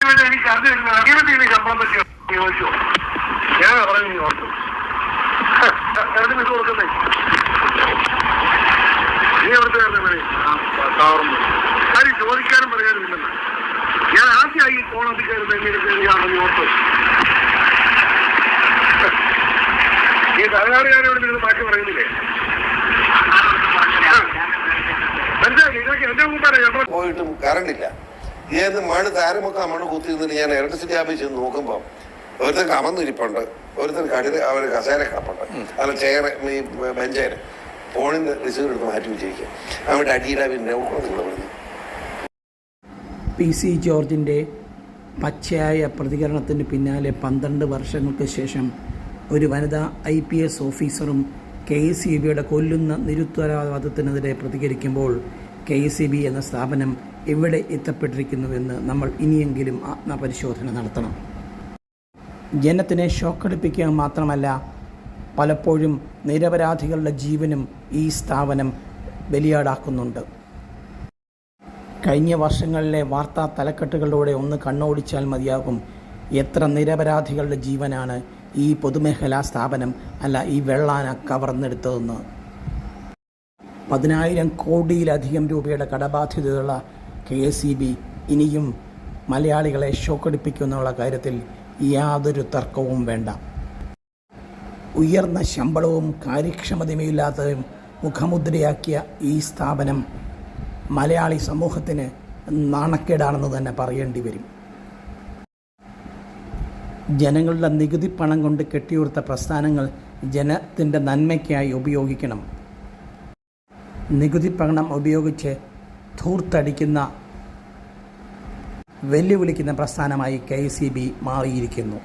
എനിക്ക് അത് അഖിലത്തിന് ശമ്പളം പറ്റി ഞാൻ പറഞ്ഞു ഓർത്തു മിസ് കൊടുക്കുന്നേ നീ എവിടുത്തെ കാര്യം ചോദിക്കാനും പറയാനും ഞാൻ ആദ്യമായി ഈ കോളത്തിൽ കയറുന്ന എങ്ങനെ ഓർത്തു ഈ തലകാടുകാരോട് നിങ്ങൾ മാറ്റി പറയുന്നില്ലേ പോയിട്ടും കറണ്ട് ഇല്ല ഏത് മണ് താരമൊക്കെ മണ് കുത്തി നിന്നിട്ട് ഞാൻ ഇലക്ട്രിസിറ്റി ആഫീസിൽ നോക്കുമ്പോൾ ഒരുത്തൻ കമന്നിരിപ്പുണ്ട് കടി കടിൽ അവർ കസേര കാപ്പുണ്ട്. അല്ല ചെയർ ഈ ബെഞ്ചേര് ഫോണിന്റെ റിസീവ് എടുത്ത് മാറ്റി വെച്ചിരിക്കുക. അവിടെ അടിയിടാ പിന്നെ പറഞ്ഞു പി സി ജോർജിന്റെ പച്ചയായ പ്രതികരണത്തിന് പിന്നാലെ പന്ത്രണ്ട് വർഷങ്ങൾക്ക് ശേഷം ഒരു വനിതാ ഐ പി എസ് ഓഫീസറും കെ എസ് സി ബിയുടെ കൊല്ലുന്ന നിരുത്തരവാദത്തിനെതിരെ പ്രതികരിക്കുമ്പോൾ കെ എസ് സി ബി എന്ന സ്ഥാപനം എവിടെ എത്തപ്പെട്ടിരിക്കുന്നുവെന്ന് നമ്മൾ ഇനിയെങ്കിലും ആത്മപരിശോധന നടത്തണം. ജനത്തിനെ ഷോക്കടിപ്പിക്കുക മാത്രമല്ല പലപ്പോഴും നിരപരാധികളുടെ ജീവനും ഈ സ്ഥാപനം ബലിയാടാക്കുന്നുണ്ട്. കഴിഞ്ഞ വർഷങ്ങളിലെ വാർത്താ തലക്കെട്ടുകളിലൂടെ ഒന്ന് കണ്ണോടിച്ചാൽ മതിയാകും എത്ര നിരപരാധികളുടെ ജീവനാണ് ഈ പൊതുമേഖലാ സ്ഥാപനം അല്ല ഈ വെള്ളാന കവർന്നെടുത്തതെന്ന്. പതിനായിരം കോടിയിലധികം രൂപയുടെ കടബാധ്യതയുള്ള കെ എസ് ഇ ബി ഇനിയും മലയാളികളെ ഷോക്കടിപ്പിക്കുന്നുള്ള കാര്യത്തിൽ യാതൊരു തർക്കവും വേണ്ട. ഉയർന്ന ശമ്പളവും കാര്യക്ഷമതയുമില്ലാത്തതും മുഖമുദ്രയാക്കിയ ഈ സ്ഥാപനം മലയാളി സമൂഹത്തിന് നാണക്കേടാണെന്ന് തന്നെ പറയേണ്ടി വരും. ജനങ്ങളുടെ നികുതി പണം കൊണ്ട് കെട്ടിയുയർത്ത പ്രസ്ഥാനങ്ങൾ ജനത്തിന്റെ നന്മയ്ക്കായി ഉപയോഗിക്കണം. നികുതി പണം ഉപയോഗിച്ച് ധൂർത്തടിക്കുന്ന വെല്ലുവിളിക്കുന്ന പ്രസ്ഥാനമായി കെ സി ബി മാറിയിരിക്കുന്നു.